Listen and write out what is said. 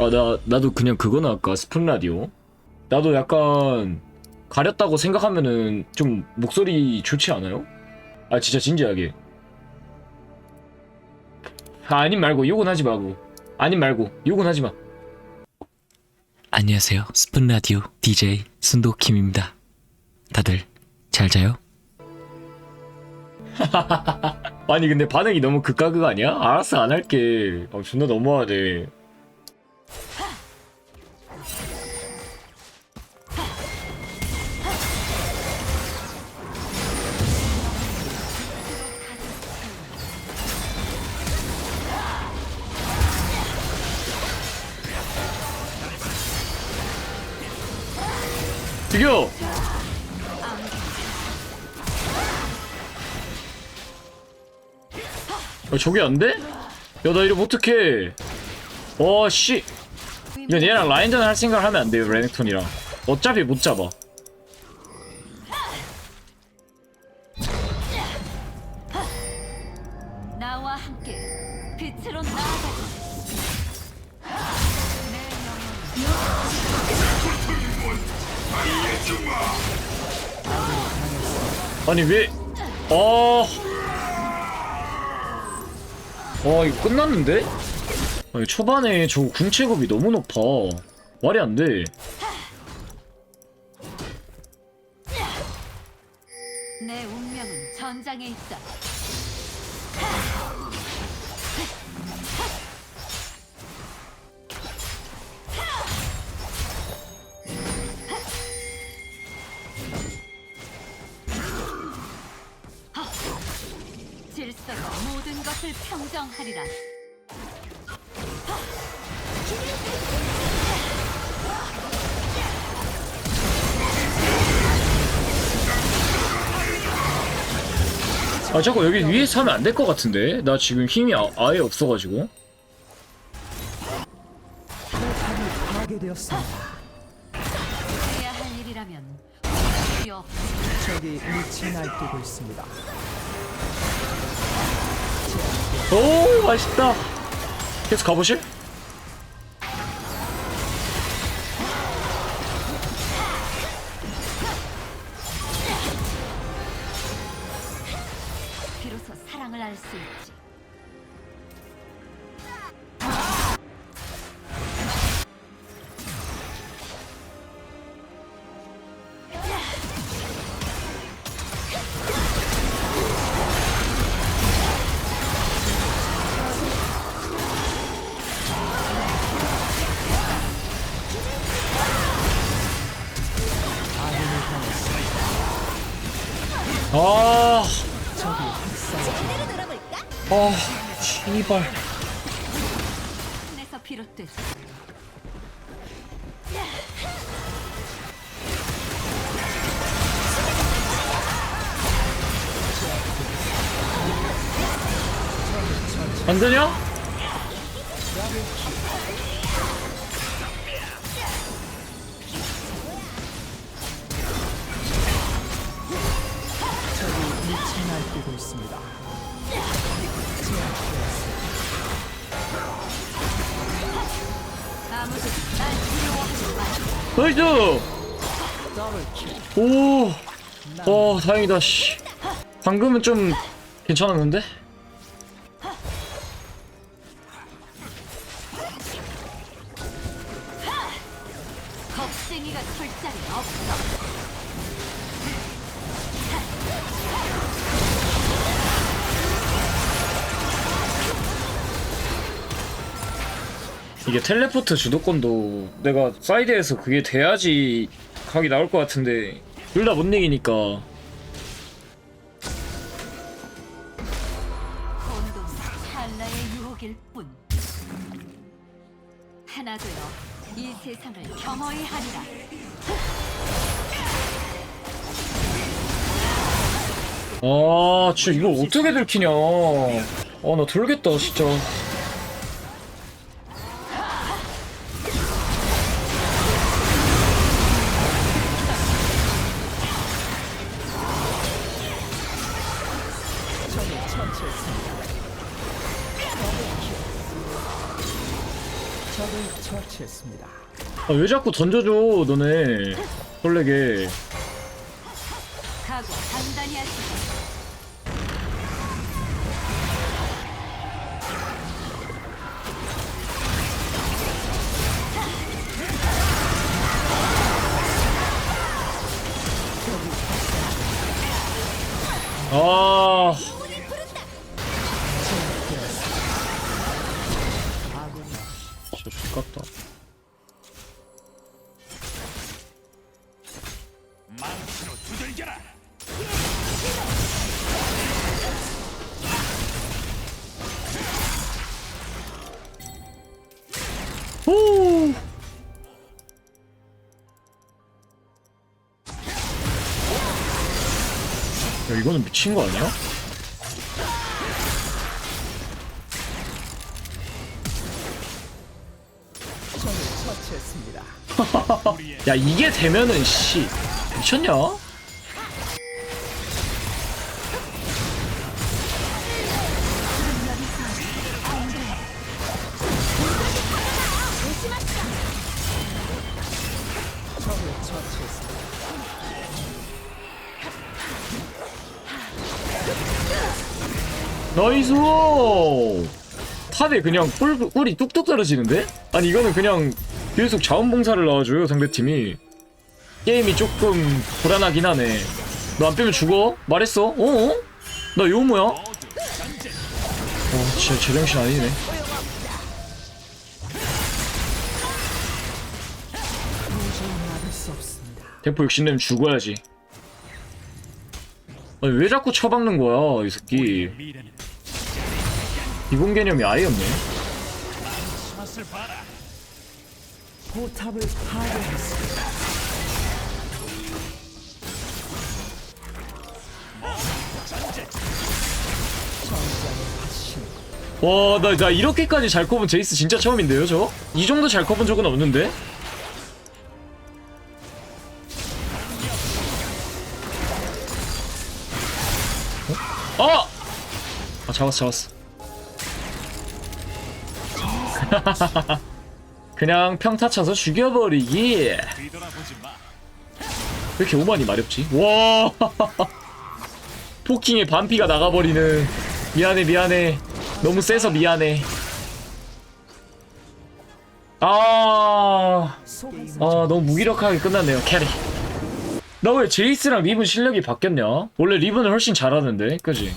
아, 나, 나도 그냥 그거나 할까? 스푼 라디오? 나도 약간 가렸다고 생각하면은 좀 목소리 좋지 않아요? 아, 진짜 진지하게. 아, 아님 말고, 욕은 하지 말고. 아님 말고, 욕은 하지 마. 안녕하세요. 스푼 라디오 DJ 순도킴입니다. 다들 잘 자요? 아니, 근데 반응이 너무 극과 극 아니야? 알았어, 안 할게. 아, 존나 너무하네. 죽여! 아, 저게 안 돼? 야, 나 이러면 어떡해. 어, 씨. 이건 얘랑 라인전 할 생각을 하면 안 돼요, 레넥톤이랑. 어차피 못 잡아. 나와 함께 빛으로 나아가자. 아니, 왜. 어. 어, 이거 끝났는데? 아니, 초반에 저 군체급이 너무 높아. 말이 안 돼. 내 운명은 전장에 있다. 질서가 모든 것을 평정하리라. 아, 자꾸 여기 위에서 하면 안 될 것 같은데? 나 지금 힘이 아, 아예 없어가지고. 파괴되었습니다. 해야 할 일이라면 필요 없. 적이 미쳐 날뛰고 있습니다. 오, 맛있다. 계속 가보실? 아, 적이 학살 아, 씨발. 안 되냐? 나이스! 오! 와, 다행이다, 씨. 방금은 좀 괜찮았는데? 겁쟁이가 설 자리 없어. 이게 텔레포트 주도권도 내가 사이드에서 그게 돼야지 각이 나올 것 같은데 둘 다 못 이기니까 혼돈 찰나의 유혹일 뿐. 하나 되어 이 세상을 겸허히 하리라. 아 진짜 이걸 어떻게 들키냐 아 나 돌겠다 진짜 처치했습니다. 아, 왜 자꾸 던져줘 너네. 설레게. 각오 단단히 하시고 아 야 이거는 미친 거 아니야? 야 이게 되면은 씨 미쳤냐? 나이스 탑에 그냥 꿀, 꿀이 뚝뚝 떨어지는데? 아니 이거는 그냥 계속 자원봉사를 나와줘요 상대팀이 게임이 조금 불안하긴 하네 너 안 빼면 죽어? 말했어? 어어? 나 요모야? 어 진짜 제정신 아니네. 대포 욕심내면 죽어야지 아니 왜 자꾸 쳐박는 거야 이 새끼 기본 개념이 아예 없네 포탑을 파괴했습니다. 와, 나, 나 이렇게까지 잘 커본 제이스 진짜 처음인데요, 저? 이 정도 잘 커본 적은 없는데? 어? 아! 아, 잡았어, 잡았어. 그냥 평타 쳐서 죽여버리기. 왜 이렇게 오만이 마렵지? 와! 포킹에 반피가 나가버리는. 미안해, 미안해. 너무 세서 미안해. 아, 아 너무 무기력하게 끝났네요 캐리. 나 왜 제이스랑 리븐 실력이 바뀌었냐? 원래 리븐을 훨씬 잘하는데, 그지?